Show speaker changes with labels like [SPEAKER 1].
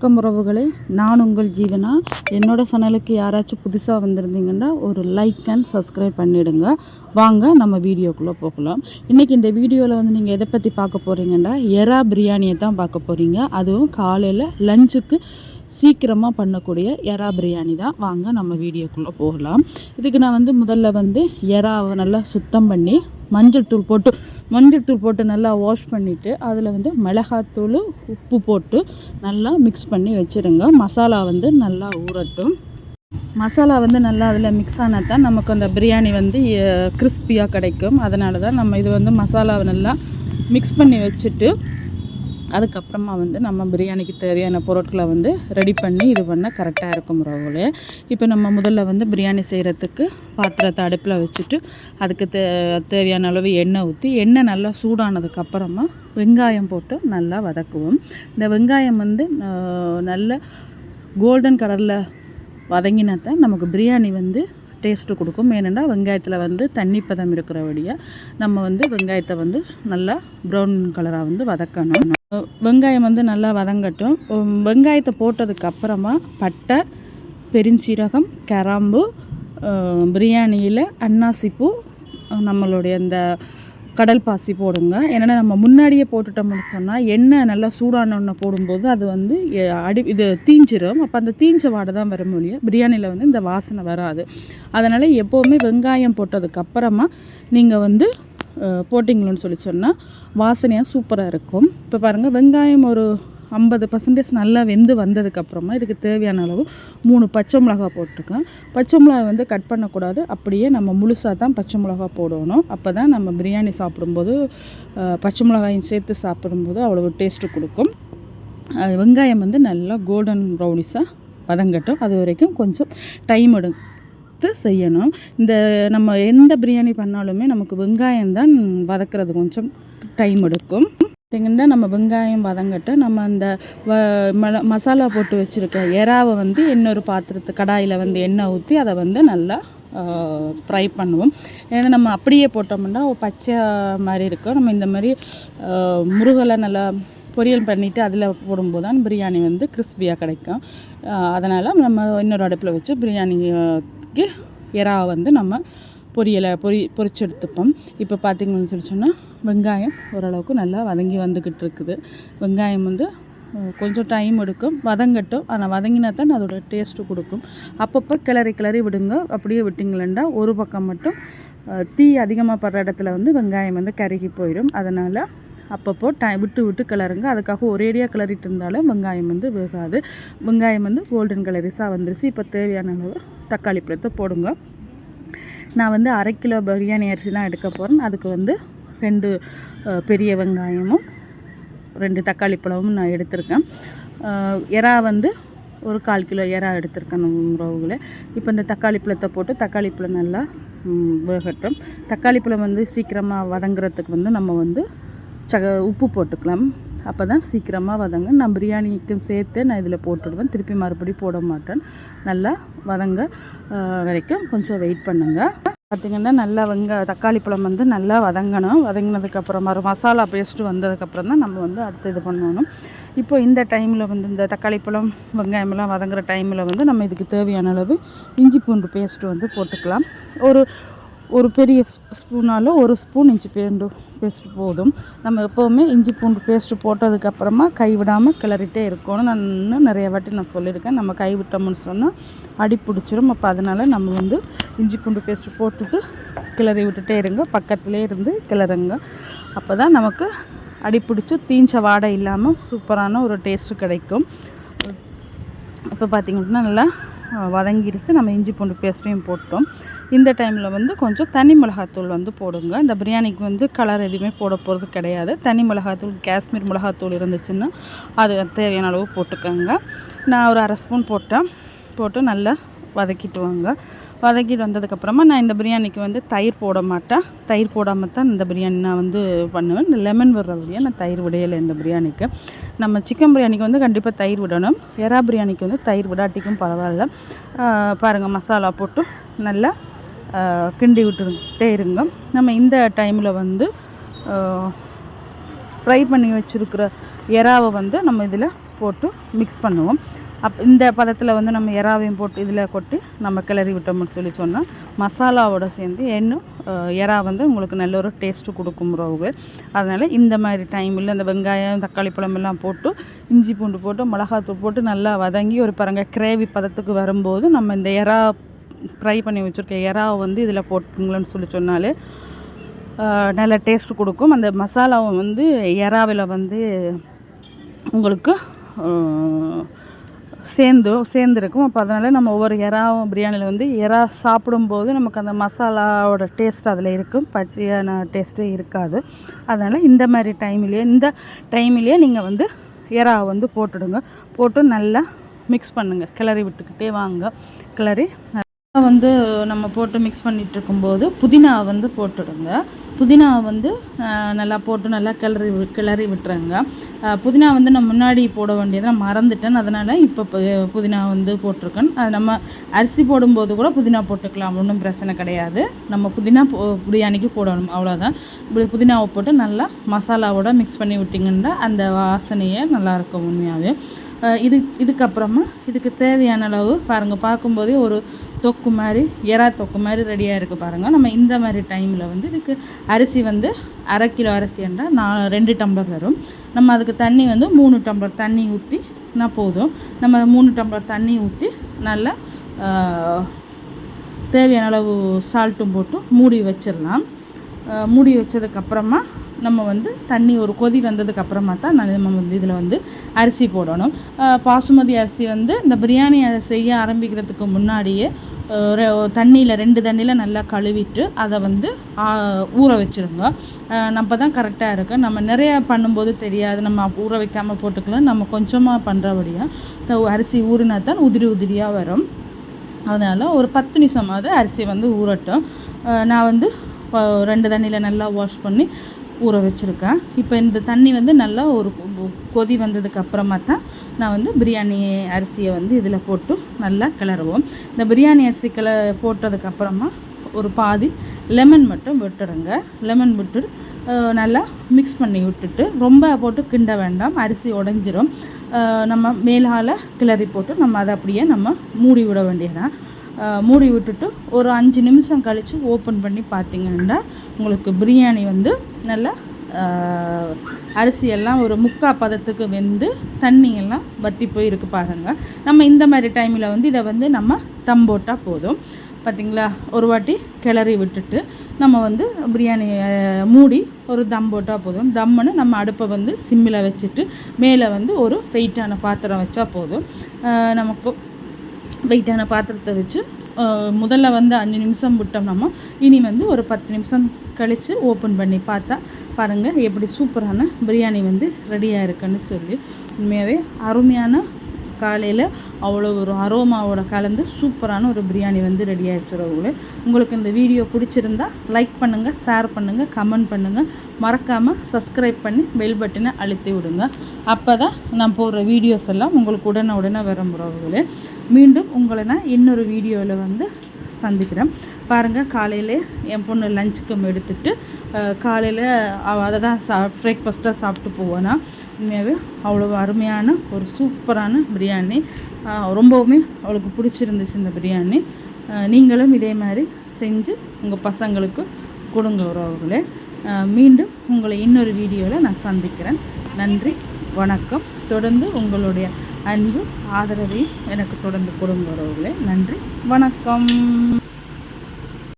[SPEAKER 1] வணக்கம் உறவுகளே. நான் உங்கள் ஜீவனா. என்னோட சேனலுக்கு யாராச்சும் புதுசாக வந்திருந்தீங்கன்னா ஒரு லைக் அண்ட் சப்ஸ்கிரைப் பண்ணிவிடுங்க வாங்க நம்ம வீடியோக்குள்ளே போகலாம். இன்றைக்கி இந்த வீடியோவில் வந்து நீங்கள் எதை பற்றி பார்க்க போகிறீங்கன்னா எறா பிரியாணியை தான் பார்க்க போகிறீங்க அதுவும் காலையில் லஞ்சுக்கு சீக்கிரமாக பண்ணக்கூடிய எறா பிரியாணி தான். வாங்க நம்ம வீடியோக்குள்ளே போகலாம். இதுக்கு நான் வந்து முதல்ல வந்து எறாவை நல்லா சுத்தம் பண்ணி மஞ்சள் தூள் போட்டு மஞ்சள் தூள் போட்டு நல்லா வாஷ் பண்ணிவிட்டு அதில் வந்து மிளகாத்தூள் உப்பு போட்டு நல்லா மிக்ஸ் பண்ணி வச்சுருங்க. மசாலா வந்து நல்லா ஊறட்டும். மசாலா வந்து நல்லா அதில் மிக்ஸ் ஆனால் தான் நமக்கு அந்த பிரியாணி வந்து கிறிஸ்பியாக கிடைக்கும். அதனால தான் நம்ம இது வந்து மசாலாவை நல்லா மிக்ஸ் பண்ணி வச்சுட்டு அதுக்கப்புறமா வந்து நம்ம பிரியாணிக்கு தேவையான பொருட்களை வந்து ரெடி பண்ணி இது பண்ண கரெக்டாக இருக்கும் ரவுலே இப்போ நம்ம முதல்ல வந்து பிரியாணி செய்கிறதுக்கு பாத்திரத்தை அடுப்பில் வச்சுட்டு அதுக்கு தே தேவையான அளவு எண்ணெய் ஊற்றி எண்ணெய் நல்லா சூடானதுக்கப்புறமா வெங்காயம் போட்டு நல்லா வதக்குவோம். இந்த வெங்காயம் வந்து நல்ல கோல்டன் கலரில் வதங்கினாத்தான் நமக்கு பிரியாணி வந்து டேஸ்ட்டு கொடுக்கும். ஏனென்னா வெங்காயத்தில் வந்து தண்ணி பதம் இருக்கிறபடியாக நம்ம வந்து வெங்காயத்தை வந்து நல்லா ப்ரௌன் கலராக வந்து வதக்கணும். வெங்காயம் வந்து நல்லா வதங்கட்டும். வெங்காயத்தை போட்டதுக்கு அப்புறமா பட்டை பெருஞ்சீரகம் கிராம்பு பிரியாணியில் அன்னாசிப்பூ நம்மளுடைய இந்த கடல் பாசி போடுங்க. ஏன்னா நம்ம முன்னாடியே போட்டுட்டோம்னு சொன்னால் எண்ணெய் நல்லா சூடான ஒன்று போடும்போது அது வந்து அடி இது தீஞ்சிரும். அப்போ அந்த தீஞ்ச வாடை தான் வர முடியும் பிரியாணியில் வந்து இந்த வாசனை வராது. அதனால் எப்போவுமே வெங்காயம் போட்டதுக்கப்புறமா நீங்கள் வந்து போட்டிங்களோன்னு சொல்லி சொன்னால் வாசனையாக சூப்பராக இருக்கும். இப்போ பாருங்கள் வெங்காயம் ஒரு ஐம்பது பர்சன்டேஜ் நல்லா வெந்து வந்ததுக்கப்புறமா இதுக்கு தேவையான அளவு மூணு பச்சை மிளகா போட்டிருக்கேன். பச்சை மிளகா வந்து கட் பண்ணக்கூடாது. அப்படியே நம்ம முழுசாக தான் பச்சை மிளகா போடணும். அப்போ தான் நம்ம பிரியாணி சாப்பிடும்போது பச்சை மிளகாயும் சேர்த்து சாப்பிடும்போது அவ்வளோ டேஸ்ட்டு கொடுக்கும். வெங்காயம் வந்து நல்லா கோல்டன் ப்ரௌனிஸாக வதங்கட்டும். அது வரைக்கும் கொஞ்சம் டைம் பார்த்து செய்யணும். இந்த நம்ம எந்த பிரியாணி பண்ணாலுமே நமக்கு வெங்காயம் தான் வதக்கிறது கொஞ்சம் டைம் எடுக்கும். பார்த்திங்கன்னா நம்ம வெங்காயம் வதங்கட்டு நம்ம அந்த வ மசாலா போட்டு வச்சுருக்க எறாவை வந்து இன்னொரு பாத்திரத்து கடாயில் வந்து எண்ணெய் ஊற்றி அதை வந்து நல்லா ஃப்ரை பண்ணுவோம். ஏன்னா நம்ம அப்படியே போட்டோம்னா பச்சை மாதிரி இருக்கும். நம்ம இந்த மாதிரி முருகலை நல்லா பொரியல் பண்ணிவிட்டு அதில் போடும்போது தான் பிரியாணி வந்து கிறிஸ்பியாக கிடைக்கும். அதனால் நம்ம இன்னொரு அடுப்பில் வச்சு பிரியாணி அளவுக்கு எறாவை வந்து நம்ம பொரியலை பொரி பொரிச்சு எடுத்துப்போம் இப்போ பார்த்திங்கன்னு சொல்லி சொன்னால் வெங்காயம் ஓரளவுக்கு நல்லா வதங்கி வந்துக்கிட்டு இருக்குது. வெங்காயம் வந்து கொஞ்சம் டைம் எடுக்கும். வதங்கட்டும். ஆனால் வதங்கினா தான் அதோடய டேஸ்ட்டு கொடுக்கும். அப்பப்போ கிளறி கிளறி விடுங்க. அப்படியே விட்டிங்களேண்டா ஒரு பக்கம் மட்டும் தீ அதிகமாக படுற இடத்துல வந்து வெங்காயம் வந்து கருகி போயிடும். அதனால் அப்பப்போ டை விட்டு விட்டு கிளறுங்க. அதுக்காக ஒரேடியாக கிளறிட்டு இருந்தாலும் வெங்காயம் வந்து வேகாது. வெங்காயம் வந்து கோல்டன் கலரிஸாக வந்துருச்சு. இப்போ தேவையான அளவு தக்காளி பழத்தை போடுங்க. நான் வந்து அரை கிலோ பிரியாணி அரிசி தான் எடுக்க போகிறேன் அதுக்கு வந்து ரெண்டு பெரிய வெங்காயமும் ரெண்டு தக்காளி பழமும் நான் எடுத்திருக்கேன். எறா வந்து ஒரு கால் கிலோ எறா எடுத்திருக்கேன் உறவுகளை. இப்போ இந்த தக்காளி பழத்தை போட்டு தக்காளி பழம் நல்லா வேகட்டும். தக்காளி பழம் வந்து சீக்கிரமாக வதங்குறதுக்கு வந்து நம்ம வந்து சக உப்பு போட்டுக்கலாம். அப்போ தான் சீக்கிரமாக வதங்க நான் பிரியாணிக்கும் சேர்த்து நான் இதில் போட்டுடுவேன். திருப்பி மறுபடியும் போட மாட்டேன். நல்லா வதங்க வரைக்கும் கொஞ்சம் வெயிட் பண்ணுங்கள் பார்த்திங்கன்னா நல்லா வெங்க தக்காளி பழம் வந்து நல்லா வதங்கணும். வதங்கினதுக்கப்புறம் மறு மசாலா பேஸ்ட்டு வந்ததுக்கப்புறம் தான் நம்ம வந்து அடுத்து இது பண்ணணும். இப்போ இந்த டைமில் வந்து இந்த தக்காளி பழம் வெங்காயமெல்லாம் வதங்குற டைமில் வந்து நம்ம இதுக்கு தேவையான அளவு இஞ்சி பூண்டு பேஸ்ட்டு வந்து போட்டுக்கலாம். ஒரு ஒரு பெரிய ஸ்பூனால் ஒரு ஸ்பூன் இஞ்சி பூண்டு பேஸ்ட்டு போதும். நம்ம எப்போவுமே இஞ்சி பூண்டு பேஸ்ட்டு போட்டதுக்கப்புறமா கைவிடாமல் கிளறிட்டே இருக்கணும். நான் இன்னும் நிறைய வாட்டி நான் சொல்லியிருக்கேன். நம்ம கைவிட்டோம்னு சொன்னால் அடி பிடிச்சிரும். அப்போ அதனால் நம்ம வந்து இஞ்சி பூண்டு பேஸ்ட்டு போட்டுட்டு கிளறி விட்டுட்டே இருங்க. பக்கத்துலேயே இருந்து கிளறுங்க. அப்போ தான் நமக்கு அடி பிடிச்சி தீஞ்ச வாடை இல்லாமல் சூப்பரான ஒரு டேஸ்ட்டு கிடைக்கும். இப்போ பார்த்திங்கன்னா நல்லா வதங்கிடுச்சு நம்ம இஞ்சி பூண்டு பேஸ்ட்டையும் போட்டோம். இந்த டைமில் வந்து கொஞ்சம் தனி மிளகாத்தூள் வந்து போடுங்க. இந்த பிரியாணிக்கு வந்து கலர் எதுவுமே போட போகிறது கிடையாது. தனி மிளகாத்தூள் காஷ்மீர் மிளகாத்தூள் இருந்துச்சுன்னா அது தேவையான அளவு போட்டுக்கோங்க. நான் ஒரு அரை ஸ்பூன் போட்டேன். போட்டு நல்லா வதக்கிட்டு வாங்க. வதக்கிட்டு வந்ததுக்கப்புறமா நான் இந்த பிரியாணிக்கு வந்து தயிர் போட மாட்டேன். தயிர் போடாமல் தான் இந்த பிரியாணி நான் வந்து பண்ணுவேன். இந்த லெமன் விடுற வழியாக நான் தயிர் விடையலை இந்த பிரியாணிக்கு. நம்ம சிக்கன் பிரியாணிக்கு வந்து கண்டிப்பாக தயிர் விடணும். எறா பிரியாணிக்கு வந்து தயிர் விடாட்டிக்கும் பரவாயில்ல. பாருங்கள் மசாலா போட்டு நல்லா கிண்டி விட்டுட்டே இருங்க. நம்ம இந்த டைமில் வந்து ஃப்ரை பண்ணி வச்சுருக்கிற எறாவை வந்து நம்ம இதில் போட்டு மிக்ஸ் பண்ணுவோம். அப் இந்த பதத்தில் வந்து நம்ம எறாவையும் போட்டு இதில் கொட்டி நம்ம கிளறி விட்டோம்னு சொல்லி சொன்னால் மசாலாவோட சேர்ந்து இன்னும் எறா வந்து உங்களுக்கு நல்ல ஒரு டேஸ்ட்டு கொடுக்கும் உறவுகள் அதனால் இந்த மாதிரி டைமில் இந்த வெங்காயம் தக்காளி பழமெல்லாம் போட்டு இஞ்சி பூண்டு போட்டு மிளகாத்தூள் போட்டு நல்லா வதங்கி ஒரு பாருங்கள் கிரேவி பதத்துக்கு வரும்போது நம்ம இந்த எறா ஃப்ரை பண்ணி வச்சுருக்க எறாவை வந்து இதில் போட்டுங்களேன்னு சொல்லி சொன்னாலே நல்ல டேஸ்ட் கொடுக்கும். அந்த மசாலாவை வந்து எறாவில் வந்து உங்களுக்கு சேர்ந்து சேர்ந்துருக்கும். அப்போ அதனால் நம்ம ஒவ்வொரு எறாவும் பிரியாணியில் வந்து எறா சாப்பிடும்போது நமக்கு அந்த மசாலாவோட டேஸ்ட் அதில் இருக்கும். பச்சையான டேஸ்ட்டே இருக்காது. அதனால் இந்த மாதிரி டைம்லேயே இந்த டைம்லேயே நீங்கள் வந்து எறாவை வந்து போட்டுடுங்க. போட்டு நல்லா மிக்ஸ் பண்ணுங்கள் கிளறி விட்டுக்கிட்டே வாங்க. கிளறி வந்து நம்ம போட்டு மிக்ஸ் பண்ணிகிட்டு இருக்கும்போது புதினா வந்து போட்டுடுங்க. புதினா வந்து நல்லா போட்டு நல்லா கிளறி வி- கிளறி விட்டுருங்க. புதினா வந்து நான் முன்னாடி போட வேண்டியதை நான் மறந்துட்டேன். அதனால் இப்போ புதினா வந்து போட்டிருக்கேன். அது நம்ம அரிசி போடும்போது கூட புதினா போட்டுக்கலாம். ஒன்றும் பிரச்சனை கிடையாது. நம்ம புதினா போ- பிரியாணிக்கு போடணும். அவ்வளோதான் இப்படி புதினாவை போட்டு நல்லா மசாலாவோட மிக்ஸ் பண்ணி விட்டிங்கன்னா அந்த வாசனையே நல்லாயிருக்கும் உண்மையாகவே இது இதுக்கப்புறமா இதுக்கு தேவையான அளவு பாருங்கள் பார்க்கும்போதே ஒரு தொக்கு மாதிரி எறா தொக்கு மாதிரி ரெடியாக இருக்குது பாருங்கள் நம்ம இந்த மாதிரி டைமில் வந்து இதுக்கு அரிசி வந்து அரை கிலோ அரிசி என்றால் நான் ரெண்டு டம்ளர் வரும். நம்ம அதுக்கு தண்ணி வந்து மூணு டம்ளர் தண்ணி ஊற்றி நான் போதும். நம்ம மூணு டம்ளர் தண்ணி ஊற்றி நல்லா தேவையான அளவு சால்ட்டும் போட்டு மூடி வச்சிடலாம். மூடி வச்சதுக்கப்புறமா நம்ம வந்து தண்ணி ஒரு கொதி வந்ததுக்கு அப்புறமா தான் நம்ம வந்து இதில் வந்து அரிசி போடணும். பாசுமதி அரிசி வந்து இந்த பிரியாணி அதை செய்ய ஆரம்பிக்கிறதுக்கு முன்னாடியே தண்ணியில் ரெண்டு தண்ணியில் நல்லா கழுவிட்டு அதை வந்து ஊற வச்சுருங்க. நம்ம தான் கரெக்டாக இருக்குது நம்ம நிறையா பண்ணும்போது தெரியாது. நம்ம ஊற வைக்காமல் போட்டுக்கலாம். நம்ம கொஞ்சமாக பண்ணுறபடியாக அரிசி ஊறினா தான் உதிரி உதிரியாக வரும். அதனால் ஒரு பத்து நிமிஷமாவது அரிசி வந்து ஊறட்டும். நான் வந்து ரெண்டு தண்ணியில் நல்லா வாஷ் பண்ணி ஊற வச்சுருக்கேன். இப்போ இந்த தண்ணி வந்து நல்லா ஒரு கொதி வந்ததுக்கு அப்புறமா தான் நான் வந்து பிரியாணி அரிசியை வந்து இதில் போட்டு நல்லா கிளறுவோம். இந்த பிரியாணி அரிசி கிள போட்டதுக்கப்புறமா ஒரு பாதி லெமன் மட்டும் விட்டுடுங்க. லெமன் விட்டு நல்லா மிக்ஸ் பண்ணி விட்டுட்டு ரொம்ப போட்டு கிண்ட வேண்டாம். அரிசி உடஞ்சிரும். நம்ம மேலால் கிளறி போட்டு நம்ம அதை அப்படியே நம்ம மூடி விட வேண்டியதான் மூடி விட்டுட்டு ஒரு அஞ்சு நிமிஷம் கழித்து ஓப்பன் பண்ணி பார்த்தீங்கன்னா உங்களுக்கு பிரியாணி வந்து நல்லா அரிசியெல்லாம் ஒரு முக்கா பதத்துக்கு வெந்து தண்ணியெல்லாம் வற்றி போயிருக்கு பாருங்கள் நம்ம இந்த மாதிரி டைமில் வந்து இதை வந்து நம்ம தம் போட்டால் போதும். பார்த்திங்களா ஒரு வாட்டி கிளறி விட்டுட்டு நம்ம வந்து பிரியாணி மூடி ஒரு தம் போட்டால் போதும். தம்முன்னு நம்ம அடுப்பை வந்து சிம்மில் வச்சுட்டு மேலே வந்து ஒரு வெயிட்டான பாத்திரம் வச்சா போதும். நமக்கு வெயிட்டான பாத்திரத்தை வச்சு முதல்ல வந்து அஞ்சு நிமிஷம் விட்டோம்னாமோ இனி வந்து ஒரு பத்து நிமிஷம் கழித்து ஓப்பன் பண்ணி பார்த்தா பாருங்கள் எப்படி சூப்பரான பிரியாணி வந்து ரெடியாக இருக்குன்னு சொல்லி. உண்மையாகவே அருமையான காலையில் அவ்வளோ ஒரு அரோமாவோட கலந்து சூப்பரான ஒரு பிரியாணி வந்து ரெடி ஆகிடுச்சுறவங்களே உங்களுக்கு இந்த வீடியோ பிடிச்சிருந்தா லைக் பண்ணுங்கள் ஷேர் பண்ணுங்கள் கமெண்ட் பண்ணுங்கள் மறக்காமல் சப்ஸ்கிரைப் பண்ணி பெல் பட்டனை அழுத்தி விடுங்க. அப்போ தான் நான் போடுற வீடியோஸ் எல்லாம் உங்களுக்கு உடனே உடனே வரும் உறவுகளே மீண்டும் உங்களை நான் இன்னொரு வீடியோவில் வந்து சந்திக்கிறேன். பாருங்கள் காலையில் என் பொண்ணு லஞ்சுக்கு எடுத்துட்டு காலையில் அதை தான் சா பிரேக்ஃபாஸ்ட்டாக சாப்பிட்டு போவேன்னா உண்மையாகவே அவ்வளோ அருமையான ஒரு சூப்பரான பிரியாணி. ரொம்பவுமே அவளுக்கு பிடிச்சிருந்துச்சு இந்த பிரியாணி. நீங்களும் இதே மாதிரி செஞ்சு உங்கள் பசங்களுக்கு கொடுங்க உறவுகளே மீண்டும் உங்களை இன்னொரு வீடியோவில் நான் சந்திக்கிறேன். நன்றி வணக்கம். தொடர்ந்து உங்களுடைய அன்பு ஆதரவையும் எனக்கு தொடர்ந்து கொடுங்க நன்றி வணக்கம்.